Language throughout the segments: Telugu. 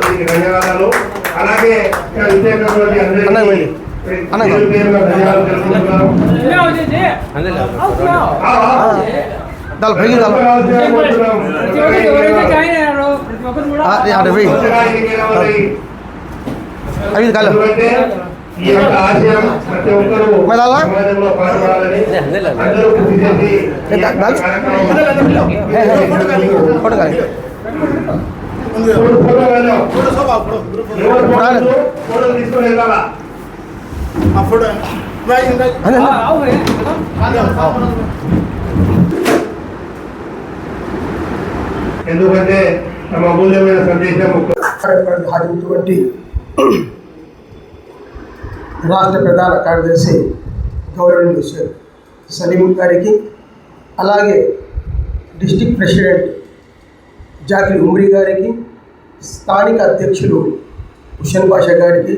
దీనికి ధన్యవాదాలు అలాగే ఇక్కడ విజయనగరంలోని అందరికీ ధన్యవాదాలు. దాని పైకి అంటే వెయ్యి వారి అవి కాదు ఎందుకంటే ఈ యొక్క ఆశయం ప్రతి ఒక్కరూ మరి అలా? సమాజంలో పాల్గొనాలని అందరూ కృషి చేసి ఎందుకంటే తమ అమూల్యమైన సందేశం హాజరైనటువంటి రాష్ట్ర ప్రధాన కార్యదర్శి గౌరవనీయులు సార్ సలీం గారికి అలాగే డిస్టిక్ ప్రెసిడెంట్ జాకిర్ ఉమ్రి గారికి స్థానిక అధ్యక్షులు హుషన్ భాష గారికి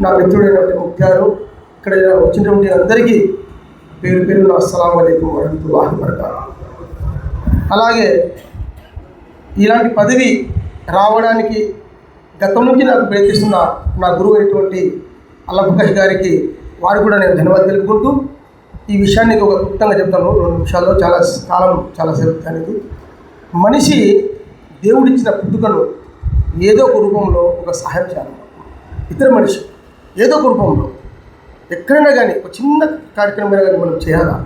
నా మిత్రుడైనటువంటి ముఖ్యారు ఇక్కడ వచ్చినటువంటి అందరికీ పేరు పేరు నా అస్సలం అయికం వరహతుల్లాహి వబరకాతుహు అలాగే ఇలాంటి పదవి రావడానికి గతం నుంచి నాకు ప్రయత్నిస్తున్న నా గురువు అయినటువంటి అల్లప్రకాష్ గారికి వారు కూడా నేను ధన్యవాదాలు తెలుపుకుంటూ ఈ విషయాన్ని ఒక క్లుప్తంగా చెప్తాను. రెండు నిమిషాల్లో చాలా కాలం చాలా సేపు అనేది మనిషి దేవుడిచ్చిన పుట్టుకను ఏదో ఒక రూపంలో ఒక సహాయం చేయాలి. ఇతర మనిషి ఏదో ఒక రూపంలో ఎక్కడైనా కానీ ఒక చిన్న కార్యక్రమం కానీ మనం చేయాలా?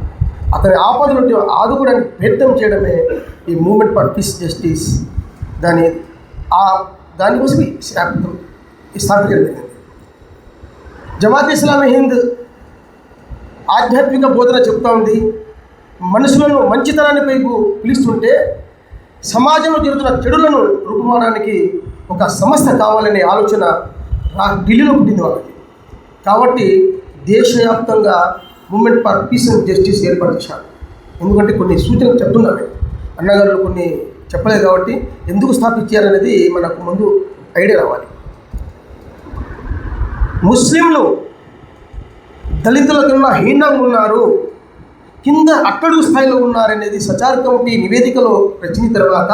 అతని ఆపద నుండి ఆదుకోవడానికి ప్రయత్నం చేయడమే ఈ మూమెంట్ ఫర్ పీస్ జస్టిస్. దాని ఆ దానికోసం ఈ స్థాపితం ఈ స్థాపించడం జరిగింది. జమాత్ ఇస్లామీ హింద్ ఆధ్యాత్మిక బోధన చెప్తా ఉంది. మనుషులను మంచితనాన్ని పైపు పిలుస్తుంటే సమాజంలో జరుగుతున్న చెడులను రూపుమానడానికి ఒక సంస్థ కావాలనే ఆలోచన రా ఢిల్లీలో పుట్టింది వాళ్ళకి. కాబట్టి దేశవ్యాప్తంగా movement for peace and justice ఏర్పాటు ఎందుకంటే కొన్ని సూచనలు చెప్తున్నాను అన్నగారు కొన్ని చెప్పలేదు కాబట్టి ఎందుకు స్థాపించారనేది మనకు ముందు ఐడియా రావాలి. ముస్లింలు దళితుల కన్నా హీనంగా ఉన్నారు. కింద అట్టడుగు స్థాయిలో ఉన్నారనేది సచార్ కమిటీ నివేదికలో రచించిన తర్వాత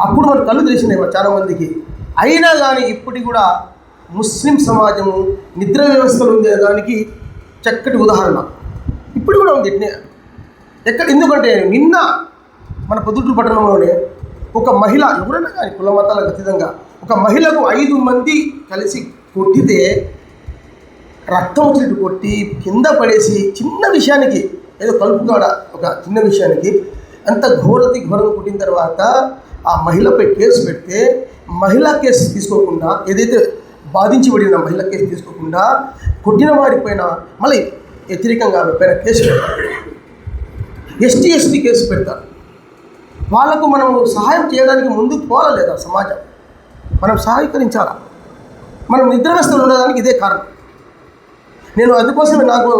అప్పుడు మన కళ్ళు తెలిసినాయి చాలామందికి చాలా మందికి. అయినా కానీ ఇప్పటికి కూడా ముస్లిం సమాజము నిద్ర వ్యవస్థలు ఉండే దానికి చక్కటి ఉదాహరణ. ఇప్పుడు కూడా ఉంది. ఎక్కడ ఎందుకంటే నిన్న మన పొద్దుటూరు పట్టణంలోనే ఒక మహిళ ఎవరైనా కానీ కుల మతాలకు అతీతంగా ఒక మహిళకు ఐదు మంది కలిసి కొట్టితే రక్తం వచ్చినట్టు కొట్టి కింద పడేసి చిన్న విషయానికి ఏదో కలుపు కాడ ఒక చిన్న విషయానికి అంత ఘోరతి ఘోరంగా కొట్టిన తర్వాత ఆ మహిళపై కేసు పెడితే మహిళా కేసు తీసుకోకుండా ఏదైతే బాధించబడిన మహిళ కేసు తీసుకోకుండా కొట్టిన వారిపైన మళ్ళీ వ్యతిరేకంగా ఆమె పైన కేసు పెడతారు. ఎస్టీ ఎస్టీ కేసు పెడతారు. వాళ్ళకు మనం సహాయం చేయడానికి ముందుకు ఆ సమాజం? మనం సహాయకరించాలా? మనం నిద్రవస్థలు ఉండడానికి ఇదే కారణం. నేను అందుకోసమే నాకు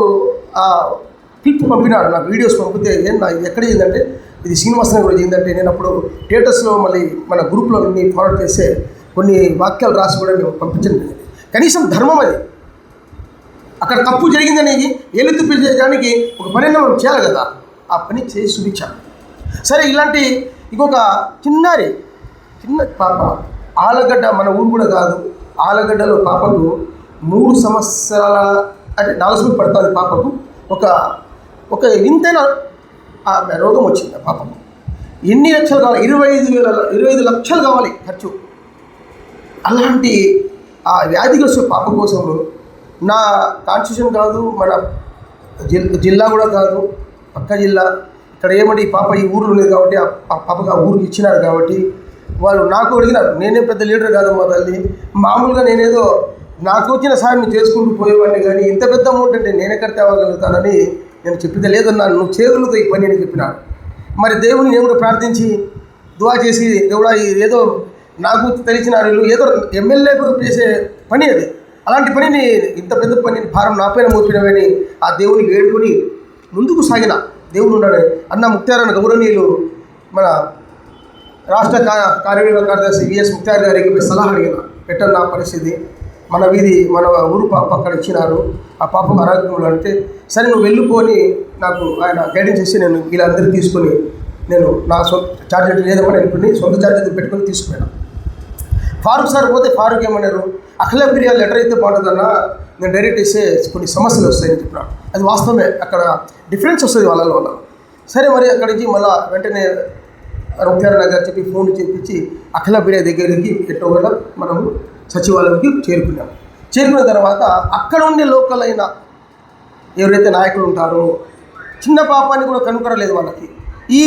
ఆ క్లిప్ పంపినాడు నాకు వీడియోస్ పంపితే ఏం నా ఎక్కడ చేయిందంటే ఇది శ్రీనివాసన్ కూడా ఏంటంటే నేను అప్పుడు థియేటర్స్లో మళ్ళీ మన గ్రూప్లో అన్ని ఫార్వర్డ్ చేస్తే కొన్ని వాక్యాలు రాసి కూడా మేము పంపించడం కనీసం ధర్మం అది. అక్కడ తప్పు జరిగిందని ఏలెత్తు చేయడానికి ఒక పని మనం చేయాలి కదా. ఆ పని చేసి చూపించాను సరే ఇలాంటి ఇంకొక చిన్నారి చిన్న పాప ఆలగడ్డ మన ఊరు కూడా కాదు. ఆలగడ్డలో పాపకు మూడు సంవత్సరాల అంటే నాలుగు సంవత్సరాలు పడుతుంది పాపకు. ఒక ఒక వింతైన రోగం వచ్చింది ఆ పాపకు. ఎన్ని లక్షలు కావాలి? ఇరవై ఐదు వేల ఇరవై ఐదు లక్షలు కావాలి ఖర్చు. అలాంటి ఆ వ్యాధిగ్రస్త పాప కోసం నా కాన్స్టిట్యూషన్ కాదు మన జిల్ జిల్లా కూడా కాదు పక్క జిల్లా ఇక్కడ ఏమంటే ఈ పాప ఈ ఊర్లో లేదు కాబట్టి ఆ పాపకు ఆ ఊరికి ఇచ్చినారు కాబట్టి వాళ్ళు నాకు అడిగినారు నేనే పెద్ద లీడర్ కాదు మా తల్లి. మామూలుగా నేనేదో నాకు వచ్చిన సాయం నేను చేసుకుంటూ పోయేవాడిని కానీ ఇంత పెద్ద అమౌంట్ అంటే నేనే ఎక్కడ తేవగలుగుతానని నేను చెప్పితే లేదన్నా నువ్వు చేతులతో ఈ పని అని చెప్పినాడు. మరి దేవుని నేను కూడా ప్రార్థించి దువా చేసి దేవుడా ఏదో నాకు తెలిసిన ఏదో ఎమ్మెల్యే చేసే పని అది. అలాంటి పనిని ఇంత పెద్ద పనిని భారం నా పైన మోపినవని ఆ దేవుని వేడుకొని ముందుకు సాగిన దేవుడు ఉన్నాడు. అన్న ముక్తారన్న గౌరవనీయులు మన రాష్ట్ర కా- కార్యనిర్వాహక కార్యదర్శి విఎస్ ముక్తార్ గారికి సలహా అడిగిన పెట్టన్న పరిస్థితి. మన వీధి మన ఊరు పాప అక్కడ ఇచ్చినారు ఆ పాప ఆరోగ్యంలో అంటే సరే నువ్వు వెళ్ళిపోని నాకు ఆయన గైడెన్స్ ఇచ్చి నేను వీళ్ళందరూ తీసుకొని నేను నా సొంత ఛార్జెట్ లేదమ్మని అనుకుని సొంత ఛార్జెట్ పెట్టుకొని తీసుకుపోయాను. ఫారూక్ సార్ పోతే ఫారూక్ ఏమన్నారు? అఖిల ఫిర్యాదు లెటర్ అయితే బాగుంటుందన్నా నేను డైరెక్ట్ ఇస్తే కొన్ని సమస్యలు వస్తాయని చెప్పినాడు అది వాస్తవమే అక్కడ డిఫరెన్స్ వస్తుంది వాళ్ళ వల్ల సరే మరి అక్కడి నుంచి మళ్ళీ వెంటనే రొక్కారన్న గారు చెప్పి ఫోన్ చేపించి అఖిల ఫిర్యాదు దగ్గరికి ఎట్టో మనము సచివాలయానికి సచివాలయంకి చేరుకున్నాం. చేరుకున్న తర్వాత అక్కడ ఉండే లోకల్ అయిన ఎవరైతే నాయకులు ఉంటారో చిన్న పాపాన్ని కూడా కనుకరలేదు వాళ్ళకి. ఈ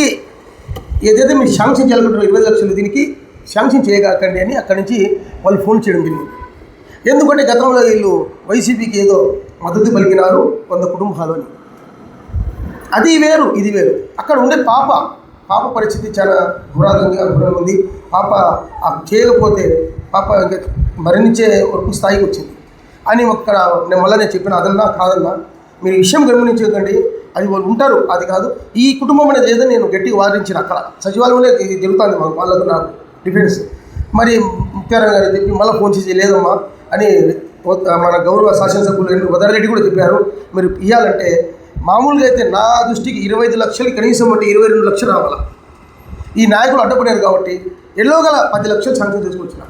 ఏదైతే మీరు శాంక్షన్ చేయాలనుకుంటారో ఇరవై లక్షలు దీనికి శాంక్షన్ చేయగాకండి అని అక్కడి నుంచి వాళ్ళు ఫోన్ చేయడం జరిగింది. ఎందుకంటే గతంలో వీళ్ళు వైసీపీకి ఏదో మద్దతు పలికినారు వంద కుటుంబాలని అది వేరు ఇది వేరు. అక్కడ ఉండే పాప పాప పరిస్థితి చాలా ఘోరాతంగా ఘోరంగా ఉంది. పాప చేయకపోతే పాప మరణించే వరకు స్థాయికి వచ్చింది. అని ఒక్కడ నేను మళ్ళీ నేను చెప్పిన అదన్నా కాదన్నా మీరు విషయం గమనించకండి అది వాళ్ళు ఉంటారు అది కాదు. ఈ కుటుంబం అనేది లేదని నేను గట్టిగా వారించిన అక్కడ. సచివాలయంలో ఇది జరుగుతుంది మాకు వాళ్ళకు నాకు డిఫెన్స్. మరి ముఖ్యారావు గారు చెప్పి మళ్ళీ ఫోన్ చేసి లేదమ్మా అని మన గౌరవ శాసనసభ్యులు వదరరెడ్డి కూడా చెప్పారు. మీరు ఇవ్వాలంటే మామూలుగా అయితే నా దృష్టికి ఇరవై ఐదు లక్షలు కనీసం అంటే ఇరవై రెండు లక్షలు రావాలా. ఈ నాయకులు అడ్డపడారు కాబట్టి ఎల్లోగల పది లక్షలు శాంక్షన్ తీసుకొచ్చిన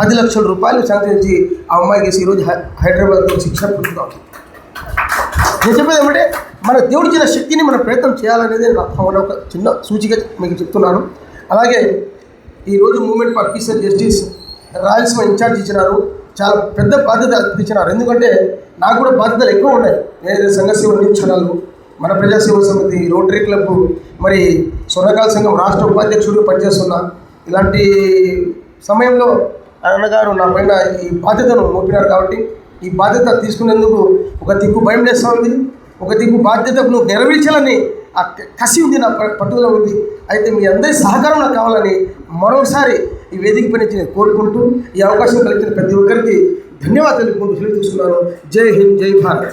పది లక్షల రూపాయలు శాంక్షన్ ఆ అమ్మాయికి వేసి ఈరోజు హై- హైదరాబాద్లో శిక్ష పొందుతాం. నేను చెప్పేది ఏమంటే మన దేవుడి చిన్న శక్తిని మనం ప్రయత్నం చేయాలనేది నా ఒక చిన్న సూచిక మీకు చెప్తున్నాను. అలాగే ఈరోజు movement Pakistan justice Rayalaseema incharge ఇచ్చినారు. చాలా పెద్ద బాధ్యత ఇచ్చినారు. ఎందుకంటే నాకు కూడా బాధ్యతలు ఎక్కువ ఉన్నాయి. నేను సంఘ సేవ న్యూస్ ఛానల్ మన ప్రజాసేవ సమితి రోటరీ క్లబ్ మరి స్వర్ణకాల సంఘం రాష్ట్ర ఉపాధ్యక్షుడు పనిచేస్తున్నా. ఇలాంటి సమయంలో అన్నగారు నా పైన ఈ బాధ్యతను మోపినారు కాబట్టి ఈ బాధ్యత తీసుకునేందుకు ఒక దిక్కు భయం ఉంది ఒక దిక్కు బాధ్యతను నెరవేర్చాలని ఆ కసి ఉంది నా ప- పట్టుదల ఉంది. అయితే మీ అందరి సహకారం నాకు కావాలని మరోసారి ఈ వేదిక పైన నుంచి నేను కోరుకుంటూ ఈ అవకాశం కలిగిన ప్రతి ఒక్కరికి ధన్యవాదాలు. తెలుపుకుంటూ సెలవు తీసుకున్నాను జై హింద్ జై భారత్.